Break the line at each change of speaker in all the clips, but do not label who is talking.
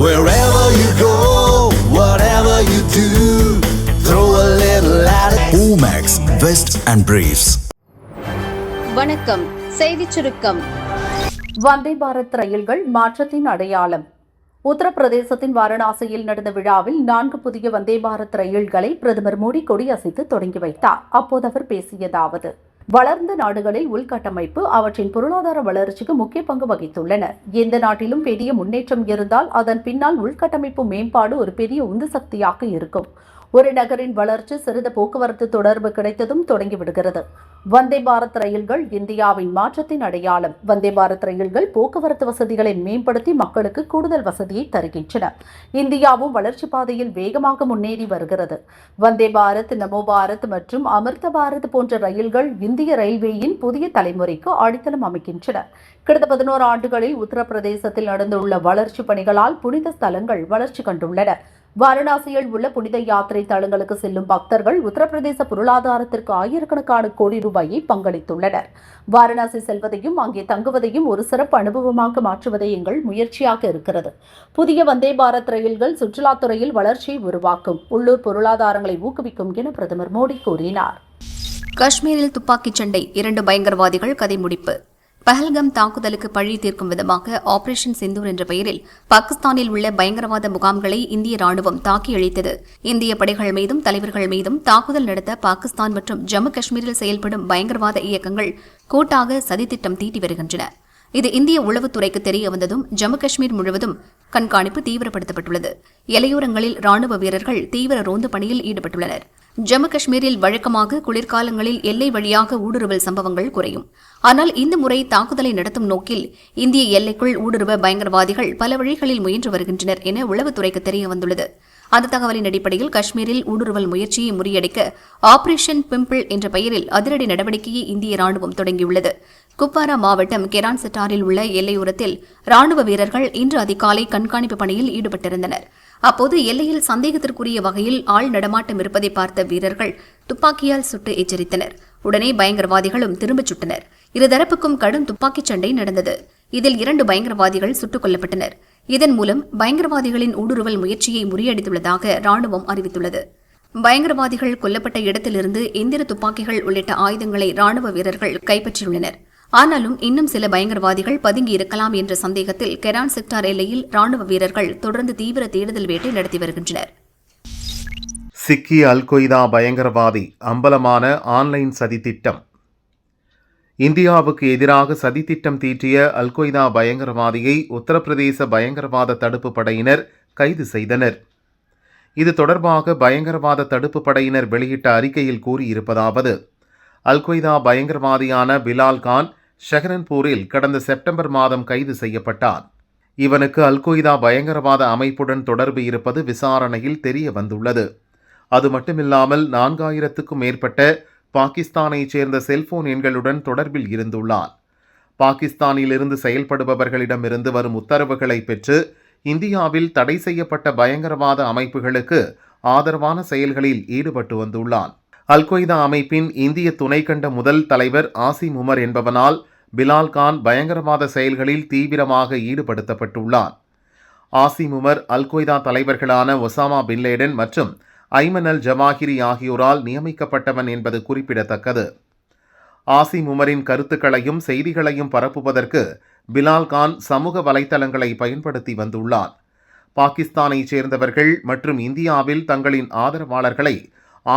Wherever you go, whatever you do, throw a little at
Umax Vest and Briefs.
வணக்கம் செய்தி சுருக்கம் வந்தே பாரத் ரயில்கள் மாற்றத்தின் அடையாளம் உத்தரப்பிரதேசத்தின் வாரணாசியில் நடந்த விழாவில் நான்கு புதிய வந்தே பாரத் ரயில்களை பிரதமர் மோடி கொடியசைத்து தொடங்கி வைத்தார் அப்போது அவர் பேசியதாவது வளர்ந்த நாடுகளில் உள்கட்டமைப்பு அவற்றின் பொருளாதார வளர்ச்சிக்கு முக்கிய பங்கு வகித்துள்ளன எந்த நாட்டிலும் பெரிய முன்னேற்றம் இருந்தால் அதன் பின்னால் உள்கட்டமைப்பு மேம்பாடு ஒரு பெரிய உந்து சக்தியாக இருக்கும் ஒரு நகரின் வளர்ச்சி சிறிது போக்குவரத்து தொடர்பு கிடைத்ததும் தொடங்கிவிடுகிறது வந்தே பாரத் ரயில்கள் இந்தியாவின் மாற்றத்தின் அடையாளம் வந்தே பாரத் ரயில்கள் போக்குவரத்து வசதிகளை மேம்படுத்தி மக்களுக்கு கூடுதல் வசதியை தருகின்றன இந்தியாவும் வளர்ச்சி பாதையில் வேகமாக முன்னேறி வருகிறது வந்தே பாரத் நமோ பாரத் மற்றும் அமிர்த பாரத் போன்ற ரயில்கள் இந்திய ரயில்வேயின் புதிய தலைமுறைக்கு அடித்தளம் அமைக்கின்றன கடந்த பதினோரு ஆண்டுகளில் உத்தரப்பிரதேசத்தில் நடந்துள்ள வளர்ச்சி பணிகளால் புனித ஸ்தலங்கள் வளர்ச்சி கண்டுள்ளன வாரணாசியில் உள்ள புனித யாத்திரை தலங்களுக்கு செல்லும் பக்தர்கள் உத்தரப்பிரதேச பொருளாதாரத்திற்கு ஆயிரக்கணக்கான கோடி ரூபாயை பங்களித்துள்ளனர் வாரணாசி செல்வதையும் அங்கே தங்குவதையும் ஒரு சிறப்பு அனுபவமாக மாற்றுவதை எங்கள் முயற்சியாக இருக்கிறது புதிய வந்தே பாரத் ரயில்கள் சுற்றுலாத்துறையில் வளர்ச்சியை உருவாக்கும் உள்ளூர் பொருளாதாரங்களை ஊக்குவிக்கும் என பிரதமர் மோடி கூறினார்
காஷ்மீரில் துப்பாக்கிச் சண்டை இரண்டு பயங்கரவாதிகள் கதை முடிப்பு பஹல்கம் தாக்குதலுக்கு பழி தீர்க்கும் விதமாக ஆபரேஷன் சிந்தூர் என்ற பெயரில் பாகிஸ்தானில் உள்ள பயங்கரவாத முகாம்களை இந்திய ராணுவம் தாக்கி அழித்தது இந்திய படைகள் மீதும் தலைவர்கள் மீதும் தாக்குதல் நடத்த பாகிஸ்தான் மற்றும் ஜம்மு காஷ்மீரில் செயல்படும் பயங்கரவாத இயக்கங்கள் கூட்டாக சதித்திட்டம் தீட்டி வருகின்றன இது இந்திய உளவுத்துறைக்கு தெரிய வந்ததும் ஜம்மு காஷ்மீர் முழுவதும் கண்காணிப்பு தீவிரப்படுத்தப்பட்டுள்ளது எலையோரங்களில் ராணுவ வீரர்கள் தீவிர ரோந்து பணியில் ஈடுபட்டுள்ளனர் ஜம்மு காஷ்மீரில் வழக்கமாக குளிர்காலங்களில் எல்லை வழியாக ஊடுருவல் சம்பவங்கள் குறையும் ஆனால் இந்த முறை தாக்குதலை நடத்தும் நோக்கில் இந்திய எல்லைக்குள் ஊடுருவ பயங்கரவாதிகள் பல வழிகளில் முயன்று வருகின்றனர் என உளவுத்துறைக்கு தெரிய வந்துள்ளது அந்த தகவலின் அடிப்படையில் காஷ்மீரில் ஊடுருவல் முயற்சியை முறியடிக்க ஆபரேஷன் பிம்பிள் என்ற பெயரில் அதிரடி நடவடிக்கையை இந்திய ராணுவம் தொடங்கியுள்ளது குப்வாரா மாவட்டம் கெரான் செட்டாரில் உள்ள எல்லையோரத்தில் ராணுவ வீரர்கள் இன்று அதிகாலை கண்காணிப்பு பணியில் ஈடுபட்டிருந்தனா் அப்போது எல்லையில் சந்தேகத்திற்குரிய வகையில் ஆள் நடமாட்டம் இருப்பதை பார்த்த வீரர்கள் துப்பாக்கியால் சுட்டு எச்சரித்தனர் உடனே பயங்கரவாதிகளும் திரும்பச் சுட்டனர் இருதரப்புக்கும் கடும் துப்பாக்கிச் சண்டை நடந்தது இதில் இரண்டு பயங்கரவாதிகள் சுட்டுக் கொல்லப்பட்டனர் இதன் மூலம் பயங்கரவாதிகளின் ஊடுருவல் முயற்சியை முறியடித்துள்ளதாக ராணுவம் அறிவித்துள்ளது பயங்கரவாதிகள் கொல்லப்பட்ட இடத்திலிருந்து எந்திர துப்பாக்கிகள் உள்ளிட்ட ஆயுதங்களை ராணுவ வீரர்கள் கைப்பற்றியுள்ளனர் ஆனாலும் இன்னும் சில பயங்கரவாதிகள் பதுங்கி இருக்கலாம் என்ற சந்தேகத்தில் கெரான் செக்டார் எல்லையில் ராணுவ வீரர்கள் தொடர்ந்து தீவிர தேடுதல் வேட்டை நடத்தி வருகின்றனர்
அல் அல்கொய்தா பயங்கரவாதி அம்பலமான ஆன்லைன் சதித்திட்டம் இந்தியாவுக்கு எதிராக சதித்திட்டம் தீட்டிய அல்கொய்தா பயங்கரவாதியை உத்தரப்பிரதேச பயங்கரவாத தடுப்பு படையினர் கைது செய்தனர் இது தொடர்பாக பயங்கரவாத தடுப்பு படையினர் வெளியிட்ட அறிக்கையில் கூறியிருப்பதாவது அல்கொய்தா பயங்கரவாதியான பிலால் கான் ஷெஹரன்பூரில் கடந்த செப்டம்பர் மாதம் கைது செய்யப்பட்டான் இவனுக்கு அல்கொய்தா பயங்கரவாத அமைப்புடன் தொடர்பு இருப்பது விசாரணையில் தெரிய வந்துள்ளது அது மட்டுமில்லாமல் நான்காயிரத்துக்கும் மேற்பட்ட பாகிஸ்தானைச் சேர்ந்த செல்போன் எண்களுடன் தொடர்பில் இருந்துள்ளான் பாகிஸ்தானிலிருந்து செயல்படுபவர்களிடமிருந்து வரும் உத்தரவுகளை பெற்று இந்தியாவில் தடை செய்யப்பட்ட பயங்கரவாத அமைப்புகளுக்கு ஆதரவான செயல்களில் ஈடுபட்டு வந்துள்ளான் அல்கொய்தா அமைப்பின் இந்திய துணைக்கண்ட முதல் தலைவர் ஆசிம் உமர் என்பவனால் பிலால் கான் பயங்கரவாத செயல்களில் தீவிரமாக ஈடுபடுத்தப்பட்டுள்ளார் ஆசிம் உமர் அல்கொய்தா தலைவர்களான ஒசாமா பின்லேடன் மற்றும் ஐமன் அல் ஜவாஹிரி ஆகியோரால் நியமிக்கப்பட்டவன் என்பது குறிப்பிடத்தக்கது ஆசிம் உமரின் கருத்துக்களையும் செய்திகளையும் பரப்புவதற்கு பிலால் கான் சமூக வலைதளங்களை பயன்படுத்தி வந்துள்ளார் பாகிஸ்தானைச் சேர்ந்தவர்கள் மற்றும் இந்தியாவில் தங்களின் ஆதரவாளர்களை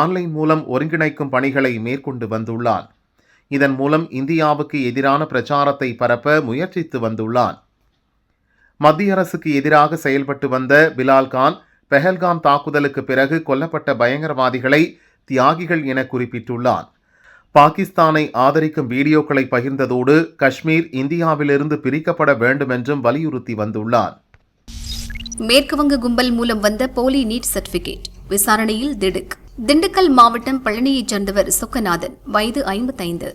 ஆன்லைன் மூலம் ஒருங்கிணைக்கும் பணிகளை மேற்கொண்டு வந்துள்ளான் இதன் மூலம் இந்தியாவுக்கு எதிரான பிரச்சாரத்தை பரப்ப முயற்சித்து வந்துள்ளான் மத்திய அரசுக்கு எதிராக செயல்பட்டு வந்த பிலால்கான் பெஹல்காம் தாக்குதலுக்கு பிறகு கொல்லப்பட்ட பயங்கரவாதிகளை தியாகிகள் என குறிப்பிட்டுள்ளான் பாகிஸ்தானை ஆதரிக்கும் வீடியோக்களை பகிர்ந்ததோடு காஷ்மீர் இந்தியாவிலிருந்து பிரிக்கப்பட வேண்டும் என்றும் வலியுறுத்தி வந்துள்ளார்
மேற்குவங்க கும்பல் மூலம் வந்த போலி நீட் சர்டிபிகேட் விசாரணையில் திடுக் திண்டுக்கல் மாவட்டம் பழனியைச் சேர்ந்தவர் சுக்கநாதன் வயது ஐம்பத்தைந்து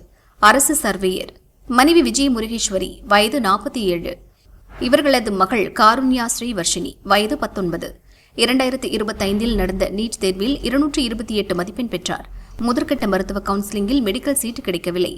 அரசு சர்வேயர் மனைவி விஜய் முருகேஸ்வரி வயது நாற்பத்தி ஏழு இவர்களது மகள் காருண்யா ஸ்ரீ வர்ஷினி வயது பத்தொன்பது இரண்டாயிரத்தி இருபத்தைந்தில் நடந்த நீட் தேர்வில் இருநூற்றி இருபத்தி எட்டு மதிப்பெண் பெற்றார் முதற்கட்ட மருத்துவ கவுன்சிலிங்கில் மெடிக்கல் சீட்டு கிடைக்கவில்லை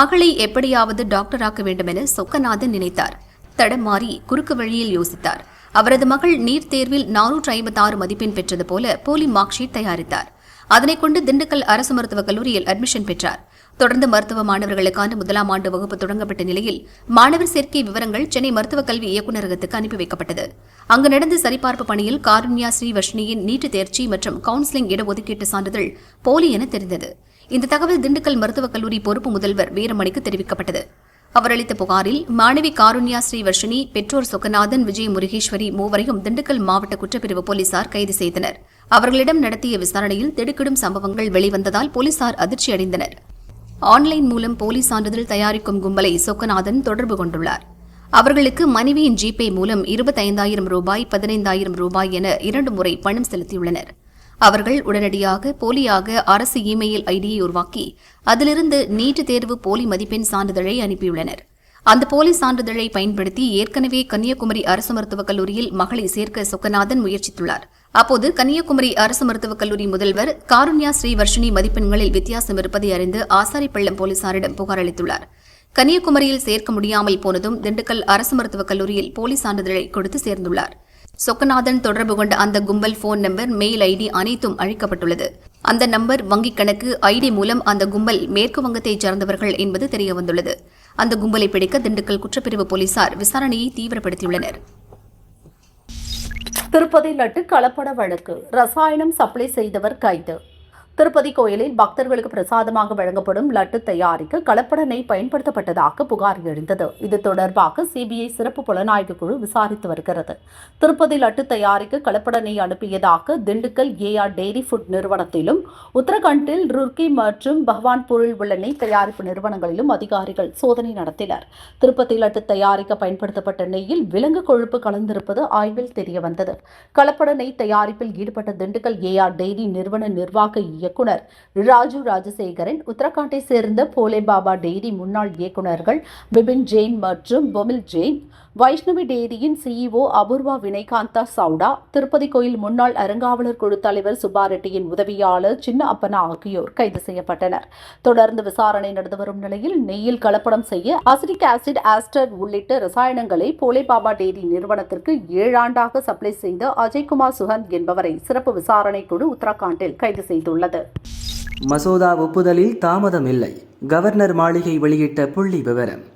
மகளை எப்படியாவது டாக்டர் வேண்டும் என சொக்கநாதன் நினைத்தார் தடமாறி குறுக்கு வழியில் யோசித்தார் அவரது மகள் நீட் தேர்வில் நானூற்று ஐம்பத்தி ஆறு மதிப்பெண் பெற்றது போல போலி மார்க் ஷீட் தயாரித்தார் அதனைக் கொண்டு திண்டுக்கல் அரசு மருத்துவக் கல்லூரியில் அட்மிஷன் பெற்றார் தொடர்ந்து மருத்துவ மாணவர்களுக்கான முதலாம் ஆண்டு வகுப்பு தொடங்கப்பட்ட நிலையில் மாணவர் சேர்க்கை விவரங்கள் சென்னை மருத்துவக் கல்வி இயக்குநரகத்துக்கு அனுப்பி வைக்கப்பட்டது அங்கு நடந்த சரிபார்ப்பு பணியில் காருண்யா ஸ்ரீவர்ஷினியின் நீட்டு தேர்ச்சி மற்றும் கவுன்சிலிங் இடஒதுக்கீட்டு சான்றிதழ் போலி என தெரிந்தது இந்த தகவல் திண்டுக்கல் மருத்துவக் கல்லூரி பொறுப்பு முதல்வர் வீரமணிக்கு தெரிவிக்கப்பட்டது அவர் அளித்த புகாரில் மாணவி காருண்யா ஸ்ரீவர்ஷினி பெற்றோர் சொக்கநாதன் விஜய் முருகேஸ்வரி மூவரையும் திண்டுக்கல் மாவட்ட குற்றப்பிரிவு போலீசார் கைது செய்தனர் அவர்களிடம் நடத்திய விசாரணையில் திடுக்கிடும் சம்பவங்கள் வெளிவந்ததால் போலீசார் அதிர்ச்சியடைந்தனா் ஆன்லைன் மூலம் போலி சான்றிதழ் தயாரிக்கும் கும்பலை சொக்கநாதன் தொடர்பு கொண்டுள்ளார் அவர்களுக்கு மனைவியின் ஜிபே மூலம் இருபத்தைந்தாயிரம் ரூபாய் பதினைந்தாயிரம் ரூபாய் என இரண்டு முறை பணம் செலுத்தியுள்ளனர் அவர்கள் உடனடியாக போலியாக அரசு இமெயில் ஐடியை உருவாக்கி அதிலிருந்து நீட் தேர்வு போலி மதிப்பெண் சான்றிதழை அனுப்பியுள்ளனர் அந்த போலி சான்றிதழை பயன்படுத்தி ஏற்கனவே கன்னியாகுமரி அரசு மருத்துவக் கல்லூரியில் மகளை சேர்க்க சொக்கநாதன் முயற்சித்துள்ளார் அப்போது கன்னியாகுமரி அரசு மருத்துவக் கல்லூரி முதல்வர் காருண்யா ஸ்ரீவர்ஷினி மதிப்பெண்களில் வித்தியாசம் இருப்பதை அறிந்து ஆசாரிப்பள்ளம் போலீசாரிடம் புகார் அளித்துள்ளார் கன்னியாகுமரியில் சேர்க்க முடியாமல் போனதும் திண்டுக்கல் அரசு மருத்துவக் கல்லூரியில் போலீஸ் சான்றிதழை கொடுத்து சேர்ந்துள்ளார் சொக்கநாதன் தொடர்பு கொண்ட அந்த கும்பல் போன் நம்பர் மெயில் ஐடி அனைத்தும் அழிக்கப்பட்டுள்ளது அந்த நம்பர் வங்கிக் கணக்கு ஐடி மூலம் அந்த கும்பல் மேற்கு வங்கத்தைச் சார்ந்தவர்கள் என்பது தெரியவந்துள்ளது அந்த கும்பலை பிடிக்க திண்டுக்கல் குற்றப்பிரிவு போலீசார் விசாரணையை தீவிரப்படுத்தியுள்ளனர்
திருப்பதி லட்டு கலப்பட வழக்கு ரசாயனம் சப்ளை செய்தவர் கைது திருப்பதி கோயிலில் பக்தர்களுக்கு பிரசாதமாக வழங்கப்படும் லட்டு தயாரிக்க கலப்படனை பயன்படுத்தப்பட்டதாக புகார் எழுந்தது இது தொடர்பாக சிபிஐ சிறப்பு புலனாய்வு குழு விசாரித்து வருகிறது திருப்பதி லட்டு தயாரிக்க கலப்படனை அனுப்பியதாக திண்டுக்கல் ஏஆர் டெய்ரி ஃபுட் நிறுவனத்திலும் உத்தரகண்டில் ருர்கி மற்றும் பகவான்பூரில் உள்ள நெய் தயாரிப்பு நிறுவனங்களிலும் அதிகாரிகள் சோதனை நடத்தினர் திருப்பதி லட்டு தயாரிக்க பயன்படுத்தப்பட்ட நெய்யில் விலங்கு கொழுப்பு கலந்திருப்பது ஆய்வில் தெரியவந்தது கலப்பட நெய் தயாரிப்பில் ஈடுபட்ட திண்டுக்கல் ஏஆர் டெய்ரி நிறுவன நிர்வாக இயக்குநர் இயக்குனர் ராஜு ராஜசேகரன் உத்தரகாண்டை சேர்ந்த போலே பாபா டெய்ரி முன்னாள் இயக்குநர்கள் பிபின் ஜெயின் மற்றும் பொமில் ஜெயின் வைஷ்ணவி டேரியின் சிஇஓ e அபூர்வா வினய்காந்தா சவுடா திருப்பதி கோயில் முன்னாள் அருங்காவலர் குழு தலைவர் சுப்பா ரெட்டியின் உதவியாளர் சின்ன அப்பனா ஆகியோர் கைது செய்யப்பட்டனர் தொடர்ந்து விசாரணை நடந்து வரும் நிலையில் நெய்யில் கலப்படம் செய்ய அசிடிக் ஆசிட் ஆஸ்டர் உள்ளிட்ட ரசாயனங்களை போலே பாபா டேரி நிறுவனத்திற்கு ஏழாண்டாக சப்ளை செய்த அஜய்குமார் சுகந்த் என்பவரை சிறப்பு விசாரணை குழு உத்தரகாண்டில் கைது செய்துள்ளது
மசோதா ஒப்புதலில் தாமதம் இல்லை கவர்னர் மாளிகை வெளியிட்ட புள்ளி விவரம்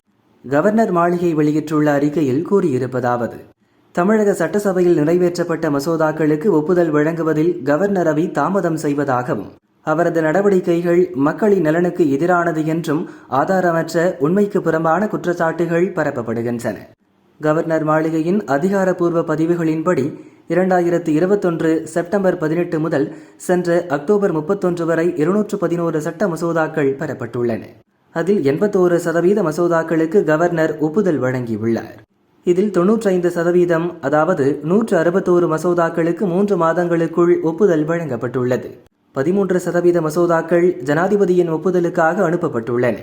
கவர்னர் மாளிகை வெளியிட்டுள்ள அறிக்கையில் கூறியிருப்பதாவது தமிழக சட்டசபையில் நிறைவேற்றப்பட்ட மசோதாக்களுக்கு ஒப்புதல் வழங்குவதில் கவர்னர் தாமதம் செய்வதாகவும் அவரது நடவடிக்கைகள் மக்களின் நலனுக்கு எதிரானது என்றும் ஆதாரமற்ற உண்மைக்கு புறம்பான குற்றச்சாட்டுகள் பரப்பப்படுகின்றன கவர்னர் மாளிகையின் அதிகாரப்பூர்வ பதிவுகளின்படி இரண்டாயிரத்து இருபத்தொன்று செப்டம்பர் பதினெட்டு முதல் சென்ற அக்டோபர் முப்பத்தொன்று வரை இருநூற்று பதினோரு சட்ட மசோதாக்கள் பெறப்பட்டுள்ளன அதில் எண்பத்தோரு சதவீத மசோதாக்களுக்கு கவர்னர் ஒப்புதல் வழங்கியுள்ளார் இதில் ஐந்து சதவீதம் அதாவது நூற்று அறுபத்தோரு மசோதாக்களுக்கு மூன்று மாதங்களுக்குள் ஒப்புதல் வழங்கப்பட்டுள்ளது பதிமூன்று சதவீத மசோதாக்கள் ஜனாதிபதியின் ஒப்புதலுக்காக அனுப்பப்பட்டுள்ளன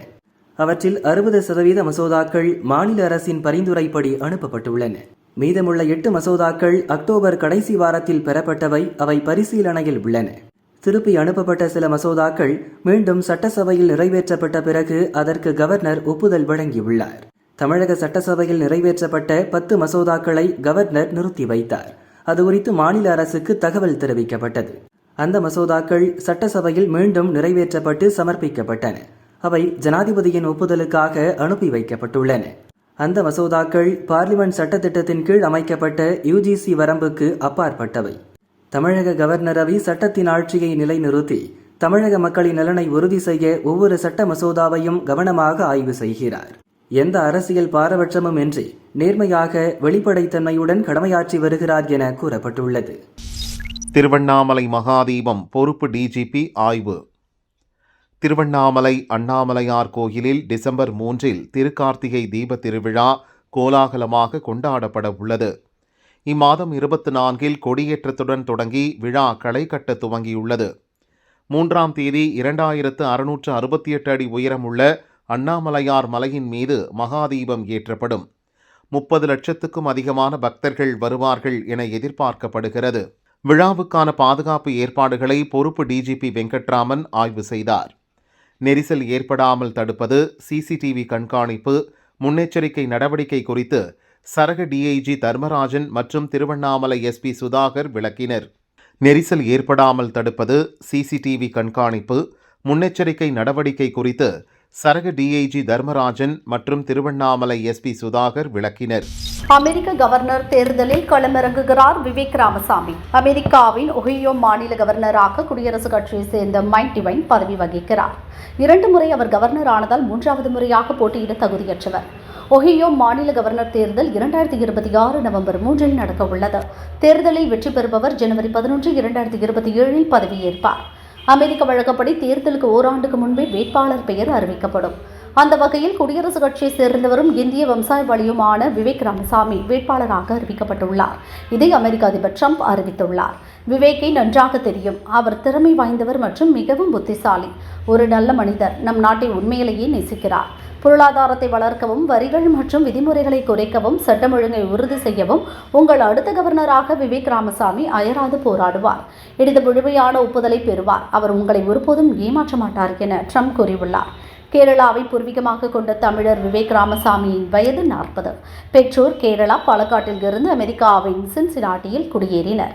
அவற்றில் அறுபது சதவீத மசோதாக்கள் மாநில அரசின் பரிந்துரைப்படி அனுப்பப்பட்டுள்ளன மீதமுள்ள எட்டு மசோதாக்கள் அக்டோபர் கடைசி வாரத்தில் பெறப்பட்டவை அவை பரிசீலனையில் உள்ளன திருப்பி அனுப்பப்பட்ட சில மசோதாக்கள் மீண்டும் சட்டசபையில் நிறைவேற்றப்பட்ட பிறகு அதற்கு கவர்னர் ஒப்புதல் வழங்கியுள்ளார் தமிழக சட்டசபையில் நிறைவேற்றப்பட்ட பத்து மசோதாக்களை கவர்னர் நிறுத்தி வைத்தார் அது குறித்து மாநில அரசுக்கு தகவல் தெரிவிக்கப்பட்டது அந்த மசோதாக்கள் சட்டசபையில் மீண்டும் நிறைவேற்றப்பட்டு சமர்ப்பிக்கப்பட்டன அவை ஜனாதிபதியின் ஒப்புதலுக்காக அனுப்பி வைக்கப்பட்டுள்ளன அந்த மசோதாக்கள் பார்லிமெண்ட் சட்டத்திட்டத்தின் கீழ் அமைக்கப்பட்ட யுஜிசி வரம்புக்கு அப்பாற்பட்டவை தமிழக கவர்னர் ரவி சட்டத்தின் ஆட்சியை நிலைநிறுத்தி தமிழக மக்களின் நலனை உறுதி செய்ய ஒவ்வொரு சட்ட மசோதாவையும் கவனமாக ஆய்வு செய்கிறார் எந்த அரசியல் பாரபட்சமும் இன்றி நேர்மையாக வெளிப்படைத்தன்மையுடன் கடமையாற்றி வருகிறார் என கூறப்பட்டுள்ளது
திருவண்ணாமலை மகாதீபம் பொறுப்பு டிஜிபி ஆய்வு திருவண்ணாமலை அண்ணாமலையார் கோயிலில் டிசம்பர் மூன்றில் திருக்கார்த்திகை தீப திருவிழா கோலாகலமாக கொண்டாடப்பட உள்ளது இம்மாதம் இருபத்தி நான்கில் கொடியேற்றத்துடன் தொடங்கி விழா களை கட்ட துவங்கியுள்ளது மூன்றாம் தேதி இரண்டாயிரத்து அறுநூற்று அறுபத்தி எட்டு அடி உயரமுள்ள அண்ணாமலையார் மலையின் மீது மகாதீபம் ஏற்றப்படும் முப்பது லட்சத்துக்கும் அதிகமான பக்தர்கள் வருவார்கள் என எதிர்பார்க்கப்படுகிறது விழாவுக்கான பாதுகாப்பு ஏற்பாடுகளை பொறுப்பு டிஜிபி வெங்கட்ராமன் ஆய்வு செய்தார் நெரிசல் ஏற்படாமல் தடுப்பது சிசிடிவி கண்காணிப்பு முன்னெச்சரிக்கை நடவடிக்கை குறித்து சரக டிஐஜி தர்மராஜன் மற்றும் திருவண்ணாமலை எஸ்பி சுதாகர் விளக்கினர் நெரிசல் ஏற்படாமல் தடுப்பது சிசிடிவி கண்காணிப்பு முன்னெச்சரிக்கை நடவடிக்கை குறித்து சரக டிஐஜி தர்மராஜன் மற்றும் திருவண்ணாமலை எஸ்பி சுதாகர் விளக்கினர்
அமெரிக்க கவர்னர் தேர்தலில் களமிறங்குகிறார் விவேக் ராமசாமி அமெரிக்காவின் ஒஹியோ மாநில கவர்னராக குடியரசுக் கட்சியை சேர்ந்த மைக் டிவைன் பதவி வகிக்கிறார் இரண்டு முறை அவர் கவர்னர் ஆனதால் மூன்றாவது முறையாக போட்டியிட தகுதியற்றவர் ஒஹியோ மாநில கவர்னர் தேர்தல் இரண்டாயிரத்தி இருபத்தி ஆறு நவம்பர் மூன்றில் நடக்க உள்ளது தேர்தலில் வெற்றி பெறுபவர் ஜனவரி பதினொன்று இரண்டாயிரத்தி இருபத்தி ஏழில் பதவியேற்பார் அமெரிக்க வழக்கப்படி தேர்தலுக்கு ஓராண்டுக்கு முன்பே வேட்பாளர் பெயர் அறிவிக்கப்படும் அந்த வகையில் குடியரசுக் கட்சியை சேர்ந்தவரும் இந்திய வழியுமான விவேக் ராமசாமி வேட்பாளராக அறிவிக்கப்பட்டுள்ளார் இதை அமெரிக்க அதிபர் ட்ரம்ப் அறிவித்துள்ளார் விவேக்கை நன்றாக தெரியும் அவர் திறமை வாய்ந்தவர் மற்றும் மிகவும் புத்திசாலி ஒரு நல்ல மனிதர் நம் நாட்டை உண்மையிலேயே நேசிக்கிறார் பொருளாதாரத்தை வளர்க்கவும் வரிகள் மற்றும் விதிமுறைகளை குறைக்கவும் சட்டம் ஒழுங்கை உறுதி செய்யவும் உங்கள் அடுத்த கவர்னராக விவேக் ராமசாமி அயராது போராடுவார் இடது முழுமையான ஒப்புதலை பெறுவார் அவர் உங்களை ஒருபோதும் ஏமாற்ற மாட்டார் என ட்ரம்ப் கூறியுள்ளார் கேரளாவை பூர்வீகமாக கொண்ட தமிழர் விவேக் ராமசாமியின் வயது நாற்பது பெற்றோர் கேரளா பாலக்காட்டில் இருந்து அமெரிக்காவின் சின்சினாட்டியில் குடியேறினர்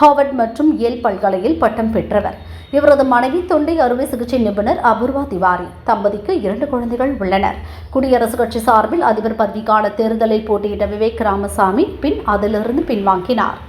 ஹார்வர்ட் மற்றும் ஏல் பல்கலையில் பட்டம் பெற்றவர் இவரது மனைவி தொண்டை அறுவை சிகிச்சை நிபுணர் அபூர்வா திவாரி தம்பதிக்கு இரண்டு குழந்தைகள் உள்ளனர் குடியரசுக் கட்சி சார்பில் அதிபர் பதவிக்கான தேர்தலில் போட்டியிட்ட விவேக் ராமசாமி பின் அதிலிருந்து பின்வாங்கினார்